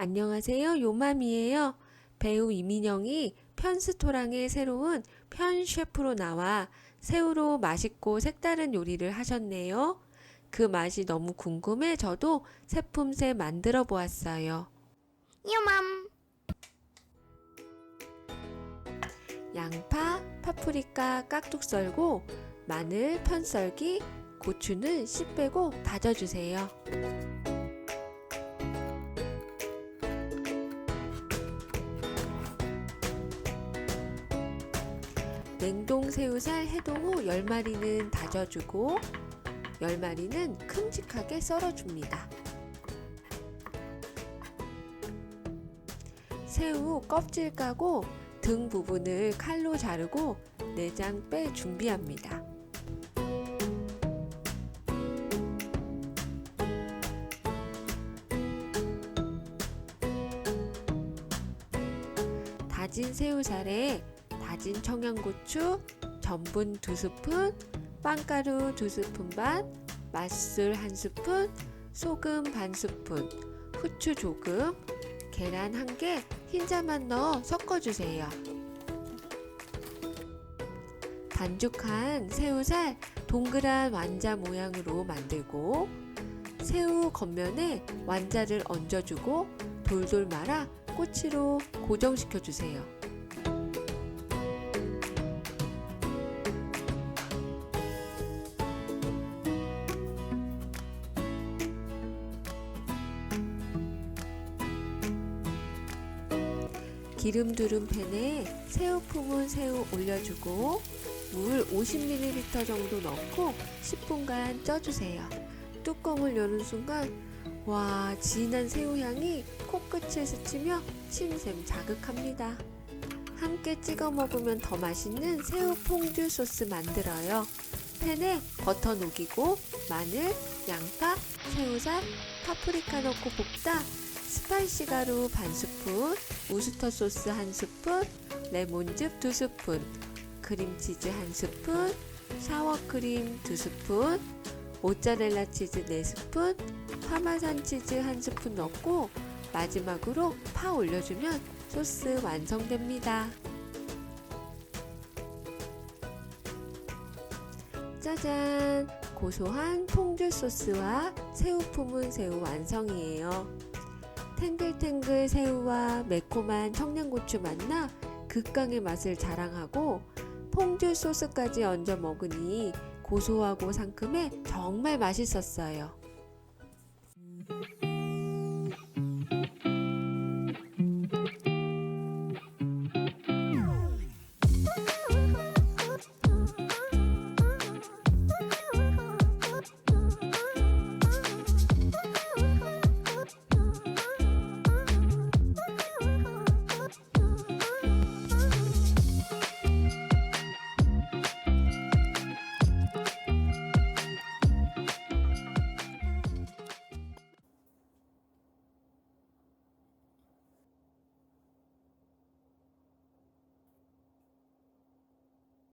안녕하세요. 요맘이에요. 배우 이민영이 편스토랑의 새로운 편 셰프로 나와 새우로 맛있고 색다른 요리를 하셨네요. 그 맛이 너무 궁금해 저도 새품새 만들어 보았어요. 요맘 양파, 파프리카 깍둑 썰고 마늘 편 썰기, 고추는 씨 빼고 다져주세요. 냉동 새우살 해동 후 10마리는 다져주고 10마리는 큼직하게 썰어줍니다. 새우 껍질 까고 등 부분을 칼로 자르고 내장 빼 준비합니다. 다진 새우살에 다진 청양고추, 전분 두 스푼, 빵가루 두 스푼 반, 맛술 한 스푼, 소금 반 스푼, 후추 조금, 계란 한 개, 흰자만 넣어 섞어주세요. 반죽한 새우살 동그란 완자 모양으로 만들고 새우 겉면에 완자를 얹어주고 돌돌 말아 꼬치로 고정시켜 주세요. 기름 두른 팬에 새우 품은 새우 올려주고 물 50ml 정도 넣고 10분간 쪄주세요. 뚜껑을 여는 순간 와 진한 새우 향이 코끝을 스치며 침샘 자극합니다. 함께 찍어 먹으면 더 맛있는 새우 퐁듀 소스 만들어요. 팬에 버터 녹이고 마늘, 양파, 새우살, 파프리카 넣고 볶다 스파이시 가루 반 스푼, 우스터 소스 한 스푼, 레몬즙 두 스푼, 크림치즈 한 스푼, 샤워크림 두 스푼, 모짜렐라 치즈 네 스푼, 파마산 치즈 한 스푼 넣고 마지막으로 파 올려주면 소스 완성됩니다. 짜잔! 고소한 퐁듀 소스와 새우 품은 새우 완성이에요. 탱글탱글 새우와 매콤한 청양고추 만나 극강의 맛을 자랑하고 퐁듀 소스까지 얹어 먹으니 고소하고 상큼해 정말 맛있었어요.